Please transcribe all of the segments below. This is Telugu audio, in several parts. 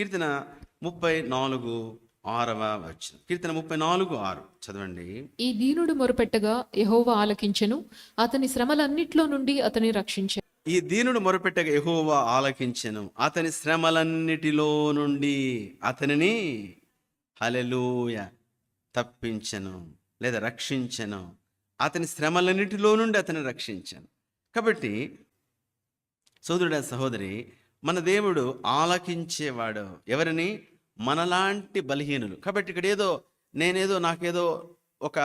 కీర్తన ముప్పై నాలుగు ఆరవ వచ్చిన కీర్తన ముప్పై నాలుగు ఆరు. చదవండి. ఈ దీనుడు మొరపెట్టగా యెహోవా ఆలకించెను అతని శ్రమలన్నిట్లో నుండి అతని రక్షించెను ఈ దీనుడు మొరపెట్టగా యెహోవా ఆలకించెను అతని శ్రమలన్నిటిలో నుండి అతనిని హలెలూయ తప్పించెను లేదా రక్షించెను. అతని శ్రమలన్నిటిలో నుండి అతని రక్షించాను. కాబట్టి సోదరుడ సహోదరి మన దేవుడు ఆలకించేవాడు. ఎవరిని? మనలాంటి బలహీనులు. కాబట్టి ఇక్కడ ఏదో నేనేదో నాకేదో ఒక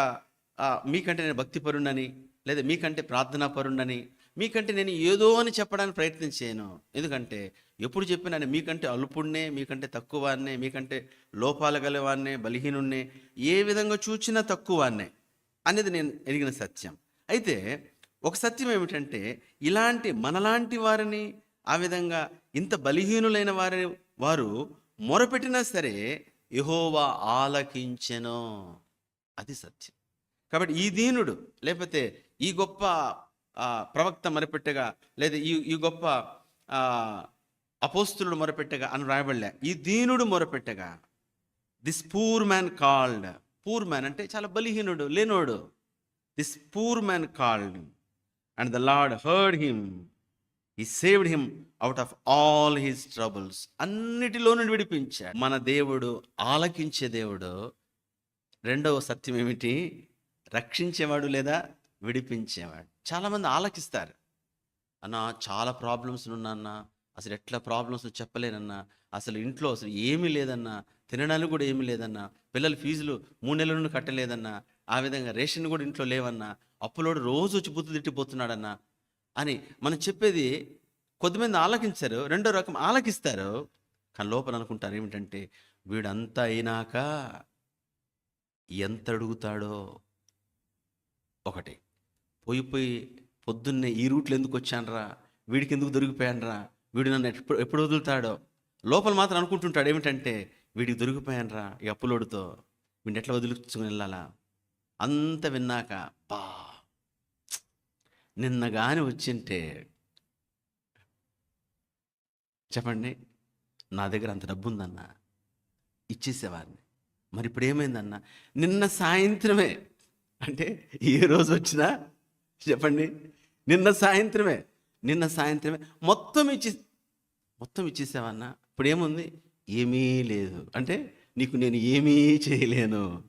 మీకంటే నేను భక్తి పరుణ్ణని లేదా మీకంటే ప్రార్థనా పరుణ్ణని మీకంటే నేను ఏదో అని చెప్పడానికి ప్రయత్నం చేయను ఎందుకంటే ఎప్పుడు చెప్పినా నేను మీకంటే అల్పుణ్ణే మీకంటే తక్కువాన్నే మీకంటే లోపాలు గలవాన్నే బలహీనుణ్ణే ఏ విధంగా చూచినా తక్కువాన్నే అనేది నేను ఎరిగిన సత్యం. అయితే ఒక సత్యం ఏమిటంటే ఇలాంటి మనలాంటి వారిని ఆ విధంగా ఇంత బలహీనులైన వారి వారు మొరపెట్టినా సరే యహోవా ఆలకించెను. అది సత్యం. కాబట్టి ఈ దీనుడు లేకపోతే ఈ గొప్ప ప్రవక్త మొరపెట్టగా లేదా ఈ ఈ గొప్ప ఆ, అపోస్తులుడు మొరపెట్టగా అని రాయబడలే. ఈ దీనుడు మొరపెట్టగా this poor man called. Poor man అంటే చాలా బలహీనుడు లేనోడు. This poor man called. And the lord heard him. ఈ saved him out of all his troubles అన్నిటిలో నుండి విడిపించాడు. మన దేవుడు ఆలకించే దేవుడు రెండవ సత్యం ఏమిటి? రక్షించేవాడు లేదా విడిపించేవాడు. చాలామంది ఆలకిస్తారు. అన్న చాలా ప్రాబ్లమ్స్ ఉన్నాన్న అసలు ఎట్లా ప్రాబ్లమ్స్ చెప్పలేనన్నా. అసలు ఇంట్లో అసలు ఏమీ లేదన్నా. తినడానికి కూడా ఏమీ లేదన్నా. పిల్లల ఫీజులు మూడు నెలల నుండి కట్టలేదన్నా. ఆ విధంగా రేషన్ కూడా ఇంట్లో లేవన్నా. అప్పులోడు రోజు వచ్చి బుద్ధి తిట్టిపోతున్నాడన్నా అని మనం చెప్పేది కొద్దిమంది ఆలకించారు రెండో రకం ఆలకిస్తారు. కానీ లోపల అనుకుంటారు ఏమిటంటే వీడంతా అయినాక ఎంత అడుగుతాడో ఒకటి పోయి పోయి పొద్దున్నే ఈ రూట్లో ఎందుకు వచ్చానరా? వీడికి ఎందుకు దొరికిపోయానరా? వీడు నన్ను ఎప్పుడు ఎప్పుడు వదులుతాడో. లోపల మాత్రం అనుకుంటుంటాడు ఏమిటంటే వీడికి దొరికిపోయానరా ఈ అప్పులోడుతో. వీడిని ఎట్లా వదులుచుకుని వెళ్ళాలా? అంత విన్నాక బా! నిన్నగాని వచ్చింటే చెప్పండి నా దగ్గర అంత డబ్బు ఉందన్నా ఇచ్చేసేవాడిని. మరి ఇప్పుడు ఏమైందన్నా నిన్న సాయంత్రమే అంటే ఏ రోజు వచ్చినా చెప్పండి నిన్న సాయంత్రమే నిన్న సాయంత్రమే మొత్తం ఇచ్చి మొత్తం ఇచ్చేసావన్నా ఇప్పుడు ఏముంది ఏమీ లేదు. అంటే నీకు నేను ఏమీ చేయలేను.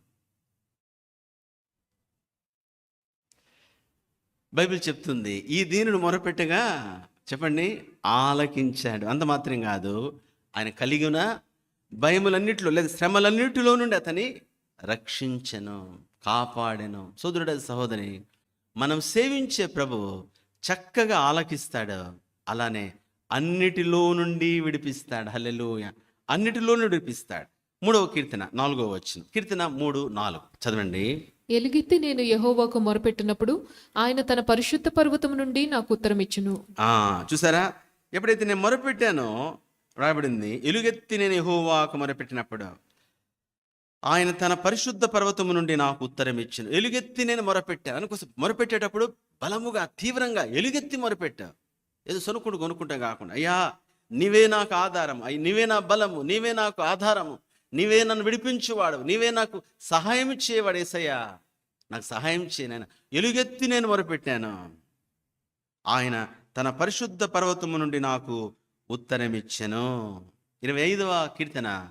బైబిల్ చెప్తుంది ఈ దీనుడు మొరపెట్టగా చెప్పండి ఆలకించాడు. అంత మాత్రం కాదు ఆయన కలిగిన భయములన్నిటిలో లేదా శ్రమలన్నిటిలో నుండి అతని రక్షించను కాపాడెను. సోదరుడ సహోదరి మనం సేవించే ప్రభు చక్కగా ఆలకిస్తాడు అలానే అన్నిటిలో నుండి విడిపిస్తాడు. హల్లెలూయ. అన్నిటిలో నుండి విడిపిస్తాడు. మూడవ కీర్తన నాలుగవ వచ్చిన కీర్తన మూడు నాలుగు. చదవండి. ఎలుగెత్తి నేను యహోవాకు మొరపెట్టినప్పుడు ఆయన తన పరిశుద్ధ పర్వతం నుండి నాకు ఉత్తరమిచ్చును. ఆ, చూసారా? ఎప్పుడైతే నేను మొరపెట్టానో రాయబడింది ఎలుగెత్తి నేను యహోవాకు మొరపెట్టినప్పుడు ఆయన తన పరిశుద్ధ పర్వతము నుండి నాకు ఉత్తరం ఇచ్చిన ఎలుగెత్తి నేను మొరపెట్టాను. అనుకోసం మొరపెట్టేటప్పుడు బలముగా తీవ్రంగా ఎలుగెత్తి మొరపెట్టా. ఏదో సొనుకుంటూ కొనుక్కుంటా కాకుండా అయ్యా నీవే నాకు ఆధారం అయ్యి నీవే నా బలము నీవే నాకు ఆధారము. నీవే నన్ను విడిపించువాడు నీవే నాకు సహాయం ఇచ్చేవాడు ఏసయ్యా. నాకు సహాయం చేయనైనా ఎలుగెత్తి నేను మొరపెట్టాను. ఆయన తన పరిశుద్ధ పర్వతము నుండి నాకు ఉత్తరమిచ్చెను. ఇరవై ఐదవ కీర్తన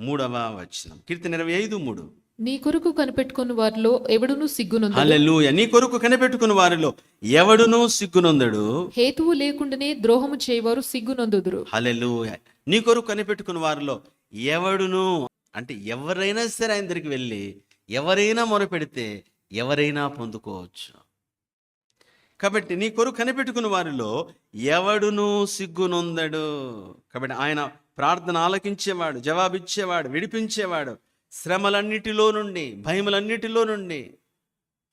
మూడవ వచనం. కీర్తన ఇరవై ఐదు మూడు. నీ కొరకు కనిపెట్టుకున్న వారిలో ఎవడును సిగ్గునందు హల్లెలూయా. నీ కొరకు కనిపెట్టుకున్న వారిలో ఎవడునూ సిగ్గునొందడు? హేతువు లేకుండానే ద్రోహము చేయవారు సిగ్గునందుదురు. హల్లెలూయా. నీ కొరకు కనిపెట్టుకున్న వారిలో ఎవడును? అంటే ఎవరైనా సరే ఆయన దగ్గరికి వెళ్ళి ఎవరైనా మొరపెడితే ఎవరైనా పొందుకోవచ్చు. కాబట్టి నీ కొరకు కనిపెట్టుకున్న వారిలో ఎవడును సిగ్గునొందడు. కాబట్టి ఆయన ప్రార్థన ఆలకించేవాడు జవాబిచ్చేవాడు విడిపించేవాడు. శ్రమలన్నిటిలో నుండి భయములన్నిటిలో నుండి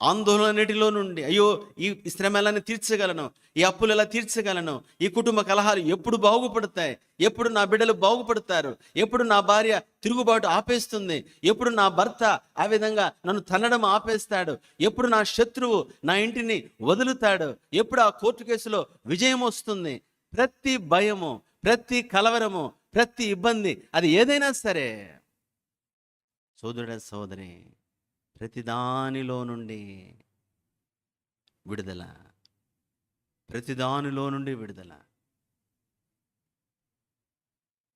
ఆందోళనన్నిటిలో నుండి అయ్యో ఈ శ్రమలను తీర్చగలను ఈ అప్పులు ఎలా తీర్చగలను ఈ కుటుంబ కలహాలు ఎప్పుడు బాగుపడతాయి? ఎప్పుడు నా బిడ్డలు బాగుపడతారు? ఎప్పుడు నా భార్య తిరుగుబాటు ఆపేస్తుంది? ఎప్పుడు నా భర్త ఆ విధంగా నన్ను తన్నడం ఆపేస్తాడు? ఎప్పుడు నా శత్రువు నా ఇంటిని వదులుతాడు? ఎప్పుడు ఆ కోర్టు కేసులో విజయం వస్తుంది? ప్రతి భయము ప్రతి కలవరము ప్రతి ఇబ్బంది అది ఏదైనా సరే. సోదరుడ సోదరి ప్రతిదానిలో నుండి విడుదల. ప్రతిదానిలో నుండి విడుదల.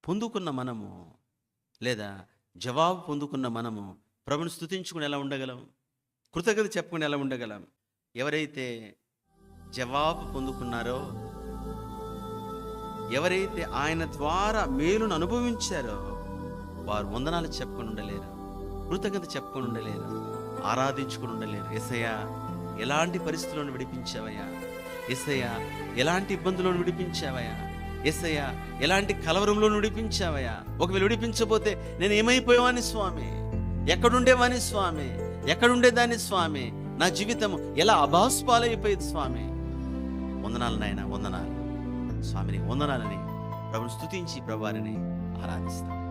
పొందుకున్న మనము లేదా జవాబు పొందుకున్న మనము ప్రభుని స్తుతించుకుని ఎలా ఉండగలం? కృతజ్ఞత చెప్పుకుని ఎలా ఉండగలం? ఎవరైతే జవాబు పొందుకున్నారో ఎవరైతే ఆయన ద్వారా మేలును అనుభవించారో వారు వందనాలు చెప్పుకుని ఉండలేరు. కృతజ్ఞత చెప్పుకొని ఉండలేరు. ఆరాధించుకుని ఉండలేరు. ఎసయ్యా ఎలాంటి పరిస్థితులను విడిపించావయ్యా? ఎసయ్యా ఎలాంటి ఇబ్బందులను విడిపించావయ్యా? ఎసయ్యా ఎలాంటి కలవరంలో విడిపించావయ్యా? ఒకవేళ విడిపించబోతే నేను ఏమైపోయావని స్వామి? ఎక్కడుండేవాని స్వామి? ఎక్కడుండేదాన్ని స్వామి? నా జీవితం ఎలా అభాస్పాలైపోయేది స్వామి? వందనాలు నాయన వందనాలు. స్వామిని వందనాలని ప్రభుని స్తుతించి ప్రభువారిని ఆరాధిస్తాం.